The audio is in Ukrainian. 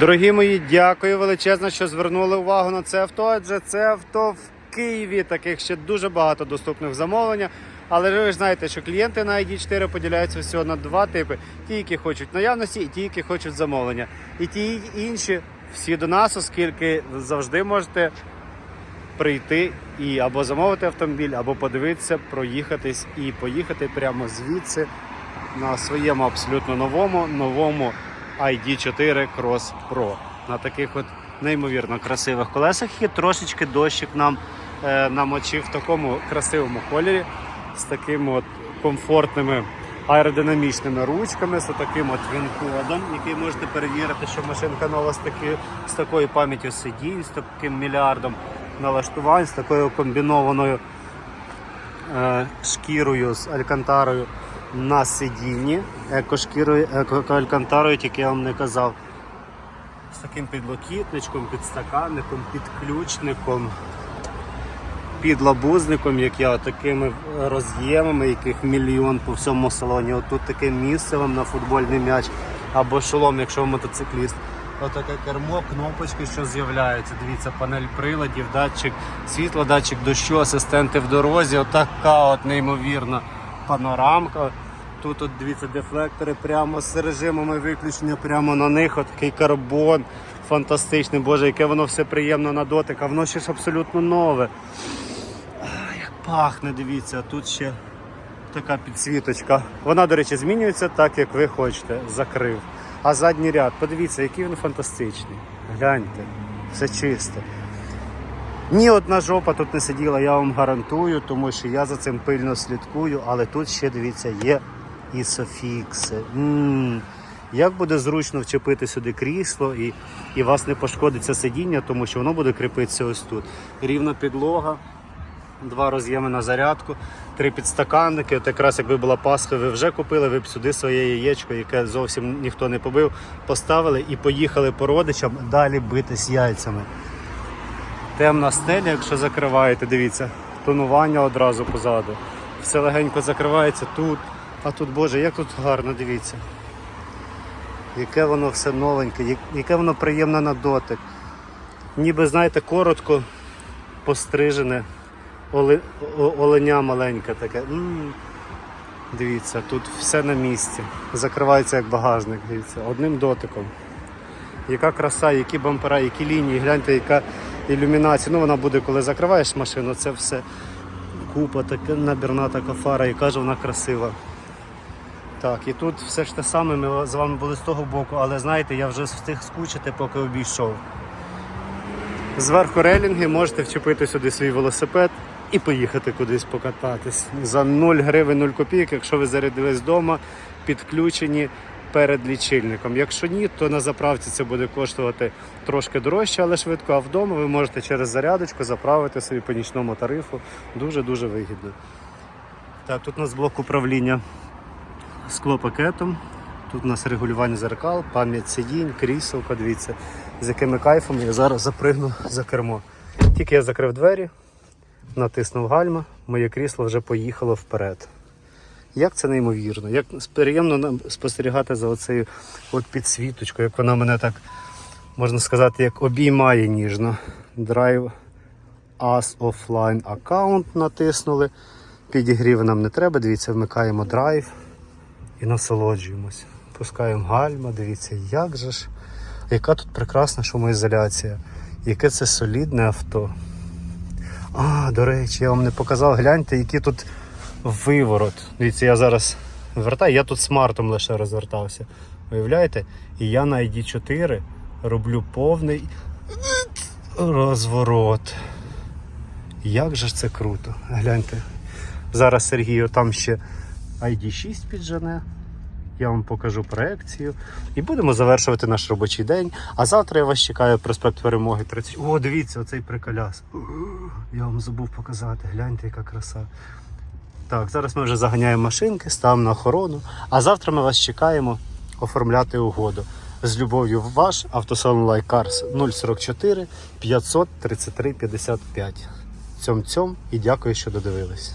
Дорогі мої, дякую величезно, що звернули увагу на це авто. Адже це авто в Києві. Таких ще дуже багато доступних замовлення. Але ви ж знаєте, що клієнти на ID4 поділяються всього на два типи: ті, які хочуть наявності, і ті, які хочуть замовлення. І ті і інші всі до нас, оскільки завжди можете прийти і або замовити автомобіль, або подивитися, проїхатись і поїхати прямо звідси на своєму абсолютно новому новому ID4 Cross Pro на таких от неймовірно красивих колесах. І трошечки дощик нам е, намочив в такому красивому кольорі з такими от комфортними аеродинамічними ручками, з таким от він-кодом, який можете перевірити, що машинка нова з, таки, з такою пам'яттю сидінь, з таким мільярдом налаштувань, з такою комбінованою е, шкірою з алькантарою на сидінні, екошкірою, еко-алькантарою, тільки я вам не казав. З таким підлокітничком, підстаканником, підключником, підлабузником, як я, такими роз'ємами, яких мільйон по всьому салоні. Отут таке місце вам на футбольний м'яч або шолом, якщо ви мотоцикліст. Отаке кермо, кнопочки, що з'являються. Дивіться, панель приладів, датчик світла, датчик дощу, асистенти в дорозі. Отака от неймовірна панорамка. Тут от дивіться дефлектори прямо з режимами виключення, прямо на них. От такий карбон фантастичний. Боже, яке воно все приємно на дотик, а воно ще ж абсолютно нове. Як пахне, дивіться, тут ще така підсвіточка. Вона, до речі, змінюється так, як ви хочете. Закрив. А задній ряд, подивіться, який він фантастичний. Гляньте, все чисте. Ні одна жопа тут не сиділа, я вам гарантую, тому що я за цим пильно слідкую, але тут ще дивіться, є і софікси. м Як буде зручно вчепити сюди крісло і, і вас не пошкодиться сидіння, тому що воно буде кріпитися ось тут. Рівна підлога, два роз'єми на зарядку, три підстаканники. От якраз якби була Пасха, ви вже купили, ви б сюди своє яєчко, яке зовсім ніхто не побив, поставили і поїхали по родичам далі битись яйцями. Темна стеля, якщо закриваєте, дивіться, тонування одразу позаду. Все легенько закривається тут. А тут, Боже, як тут гарно, дивіться. Яке воно все новеньке, яке воно приємне на дотик. Ніби, знаєте, коротко пострижене, оле- оленя маленьке таке. Дивіться, тут все на місці. Закривається як багажник, дивіться, одним дотиком. Яка краса, які бампера, які лінії, гляньте, яка ілюмінація. Ну вона буде, коли закриваєш машину, це все купа, така набірна така фара, яка ж вона красива. Так, і тут все ж те саме, ми з вами були з того боку, але знаєте, я вже встиг скучити, поки обійшов. Зверху релінги можете вчепити сюди свій велосипед і поїхати кудись покататись. За 0 гривень 0 копійок, якщо ви зарядились вдома, підключені перед лічильником. Якщо ні, то на заправці це буде коштувати трошки дорожче, але швидко. А вдома ви можете через зарядочку заправити собі по нічному тарифу. Дуже-дуже вигідно. Так, тут у нас блок управління склопакетом. Тут у нас регулювання зеркал, пам'ять сидінь, крісел, подивіться, з якими кайфом я зараз запригну за кермо. Тільки я закрив двері, натиснув гальма, моє крісло вже поїхало вперед. Як це неймовірно, як приємно спостерігати за оцею от підсвіточкою, як вона мене так, можна сказати, як обіймає ніжно. Drive As Offline аккаунт натиснули. Підігрів нам не треба, дивіться, вмикаємо драйв і насолоджуємося. Пускаємо гальма, дивіться, як же ж, яка тут прекрасна шумоізоляція, яке це солідне авто. А, до речі, я вам не показав, гляньте, який тут виворот. Дивіться, я зараз вертаю, я тут смартом лише розвертався. Уявляєте? І я на ID4 роблю повний розворот. Як же це круто. Гляньте. Зараз Сергію там ще ID6 піджене. Я вам покажу проекцію. І будемо завершувати наш робочий день. А завтра я вас чекаю проспект Перемоги 30. О, дивіться, оцей приколяс. Я вам забув показати. Гляньте, яка краса. Так, зараз ми вже заганяємо машинки, ставимо на охорону. А завтра ми вас чекаємо оформляти угоду. З любов'ю ваш автосалон Лайкарс 044 533 55. Цьом-цьом і дякую, що додивились.